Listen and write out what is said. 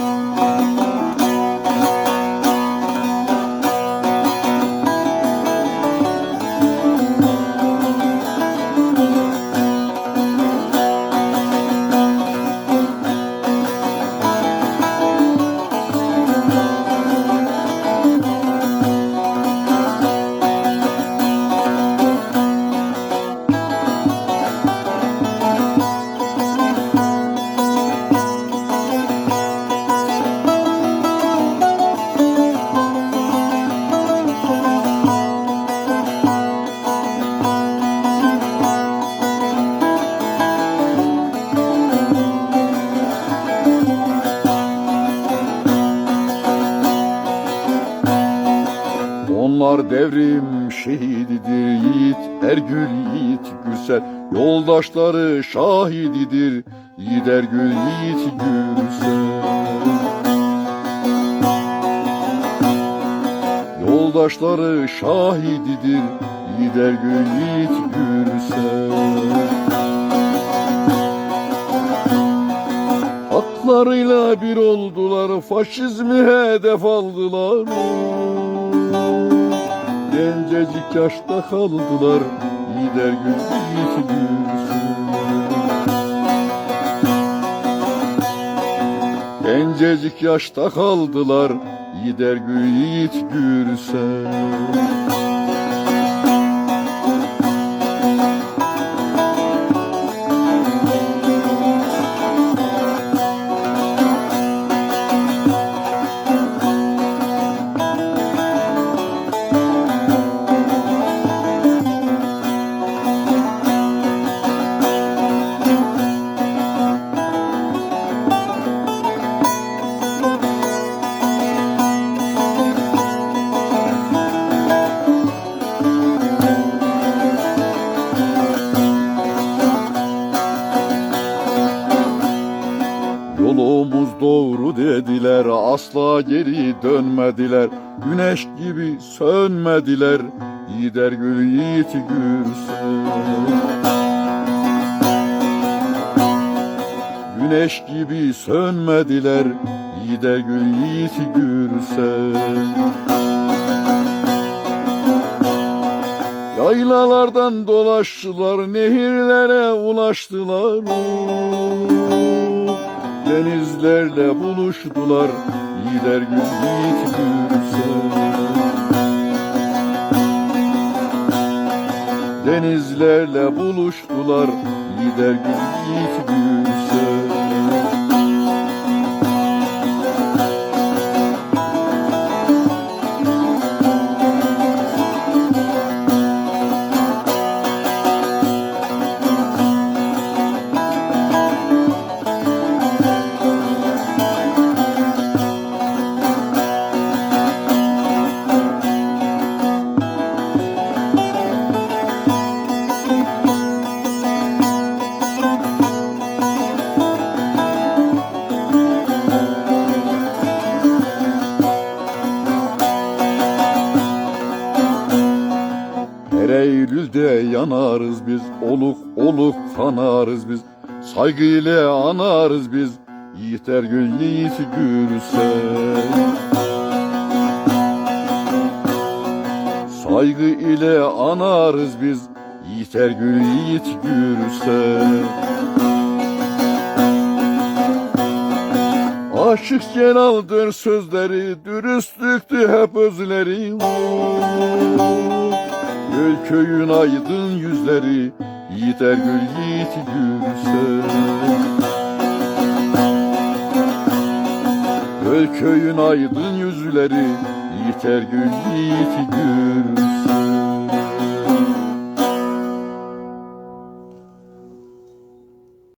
Thank. Onlar devrim şehididir Yiğit Ergül Yiğit Gürsel. Yoldaşları şahididir Yiğit Ergül Yiğit Gürsel. Yoldaşları şahididir Yiğit Ergül Yiğit Gürsel. Haklarıyla bir oldular, faşizmi hedef aldılar. Gencecik yaşta kaldılar, gider yiğit gürsün. Gencecik yaşta kaldılar, gider gün yiğit dediler, asla geri dönmediler. Güneş gibi sönmediler, gider gül yiğit gürsün. Güneş gibi sönmediler, gider gül yiğit gürsün. Yaylalardan dolaştılar, nehirlere ulaştılar. Denizlerle buluştular, gider gün yiğit. Denizlerle buluştular, gider gün yiğit. Her Eylül'de yanarız biz, oluk oluk kanarız biz. Saygıyla anarız biz, yiğit Ergün yiğit Gürsel. Saygı ile anarız biz, yiğit Ergün yiğit Gürsel. Aşık Celal'dır sözleri, dürüstlüktü hep özleri. Göl köyün aydın yüzleri, yiğit Ergül yiğit Gürsel. Göl köyün aydın yüzleri, yiğit Ergül yiğit Gürsel.